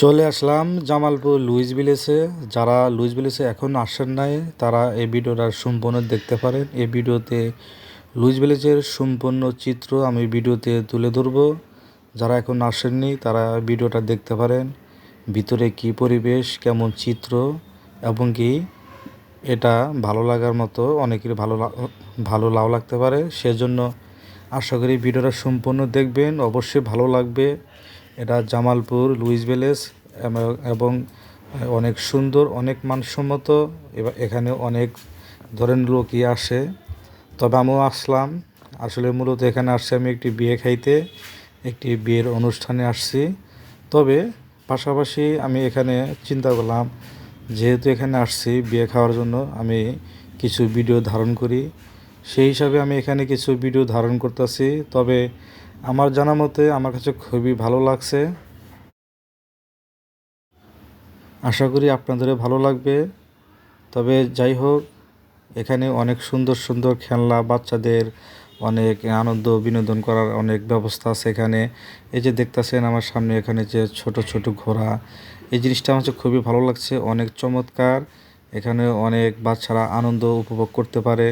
চলে আসলাম জামালপুর লুইস ভিলেজে। যারা লুইস ভিলেজে এখন আসেন নাই, তারা এই ভিডিওটা সম্পূর্ণ দেখতে পারেন। এই ভিডিওতে লুইস ভিলেজের সম্পূর্ণ চিত্র আমি ভিডিওতে তুলে ধরবো। যারা এখন আসেননি, তারা ভিডিওটা দেখতে পারেন। ভিতরে কি পরিবেশ, কেমন চিত্র, এবং কি এটা ভালো লাগার মতো, অনেকের ভালো ভালো লাভ লাগতে পারে। সেজন্য আশা করি ভিডিওটা সম্পূর্ণ দেখবেন। অবশ্যই ভালো লাগবে। এটা জামালপুর, লুইস ভিলেজ এবং অনেক সুন্দর, অনেক মানসম্মত, এবার এখানে অনেক ধরনের লোকই আসে। তবে আমিও আসলাম। আসলে মূলত এখানে আসছি আমি একটি বিয়ে খাইতে, একটি বিয়ের অনুষ্ঠানে আসছি। তবে পাশাপাশি আমি এখানে চিন্তা করলাম, যেহেতু এখানে আসছি বিয়ে খাওয়ার জন্য, আমি কিছু ভিডিও ধারণ করি। সেই হিসাবে আমি এখানে কিছু ভিডিও ধারণ করতেছি। তবে আমার জানা মতে আমার কাছে খুবই ভালো লাগছে। আশা করি আপনাদেরও ভালো লাগবে। তবে যাই হোক, এখানে অনেক সুন্দর সুন্দর খেলনা, বাচ্চাদের অনেক আনন্দ, বিনোদন করার অনেক ব্যবস্থা আছে এখানে। এই যে দেখতাছেন আমার সামনে এখানে যে ছোট ছোট ঘোড়া, এই জিনিসটা আমার কাছে খুবই ভালো লাগছে। অনেক চমৎকার, এখানে অনেক বাচ্চারা আনন্দ উপভোগ করতে পারে।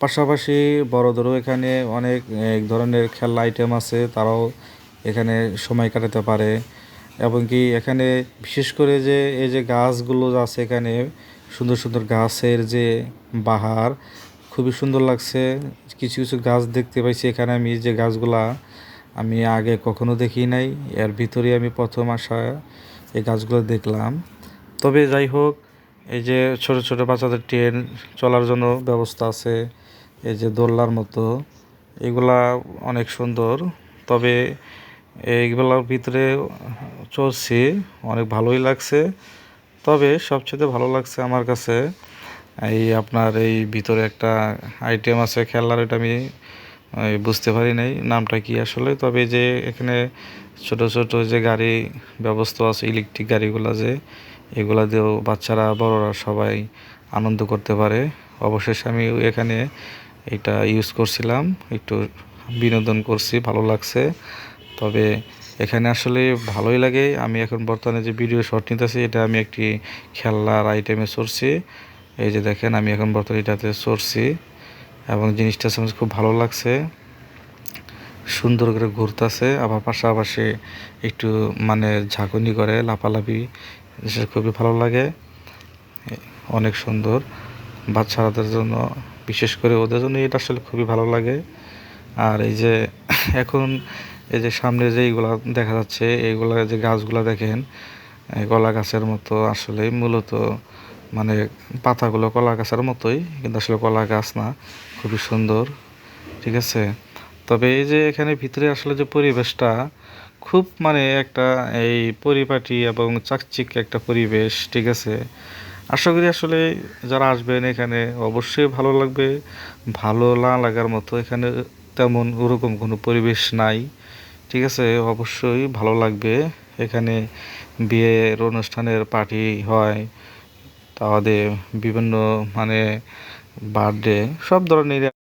পাশাপাশি বড়দেরও এখানে অনেক, এক ধরনের খেলনা আইটেম আছে, তারাও এখানে সময় কাটাতে পারে। এবং কি এখানে বিশেষ করে যে, এই যে গাছগুলো আছে এখানে, সুন্দর সুন্দর গাছের যে বাহার, খুবই সুন্দর লাগছে। কিছু কিছু গাছ দেখতে পাইছি এখানে আমি, যে গাছগুলা আমি আগে কখনো দেখি নাই। এর ভিতরে আমি প্রথম আসা এই গাছগুলো দেখলাম। তবে যাই হোক, এই যে ছোট ছোট বাচ্চাদের ট্রেন চলার জন্য ব্যবস্থা আছে। এই যে দোলনার মতো, এগুলা অনেক সুন্দর। তবে এইগুলোর ভিতরে চলছি অনেক ভালোই লাগছে। তবে সবচেয়ে ভালো লাগছে আমার কাছে, এই আপনার এই ভিতরে একটা আইটেম আছে খেলার এটা আমি বুঝতে পারি নাই নামটা কি আসলে। তবে যে এখানে ছোট ছোট যে গাড়ি ব্যবস্থা আছে ইলেকট্রিক গাড়িগুলো যে, এগুলা দিয়েও বাচ্চারা, বড়রা সবাই আনন্দ করতে পারে। অবশেষে আমি এখানে এটা ইউজ করছিলাম, একটু বিনোদন করছি, ভালো লাগছে। তবে এখানে আসলে ভালোই লাগে। আমি এখন বর্তমানে যে ভিডিও শট নিতেছি, এটা আমি একটি খেলনার আইটেমে সরছি। এই যে দেখেন, আমি এখন বর্তমানে এটাতে সরছি। এবং জিনিসটা আমার খুব ভালো লাগছে। সুন্দর করে ঘুরতেছে, আবার পাশাপাশি একটু মানে ঝাঁকুনি করে, লাফালাফি জিনিসটা খুবই ভালো লাগে। অনেক সুন্দর। বাচ্চাদের জন্য বিশেষ করে ওদের জন্য এটা আসলে খুবই ভালো লাগে। আর এই যে এখন এই যে সামনে যে এইগুলা দেখা যাচ্ছে, এইগুলা যে গাছগুলা দেখেন কলা গাছের মতো আসলে মূলত মানে পাতাগুলো কলা গাছের মতোই, কিন্তু আসলে কলা গাছ না, খুবই সুন্দর, ঠিক আছে? তবে এই যে এখানে ভিতরে আসলে যে পরিবেশটা খুব মানে একটা এই পরিপাটি এবং চাকচিক একটা পরিবেশ, ঠিক আছে? আশা করি আসলে যারা আসবেন এখানে অবশ্যই ভালো লাগবে। ভালো না লাগার মতো এখানে তেমন ওরকম কোনো পরিবেশ নাই। ঠিক আছে, অবশ্যই ভালো লাগবে। এখানে বিয়ের অনুষ্ঠানের পার্টি হয় তাদের বিভিন্ন মানে বার্থডে সব ধরনের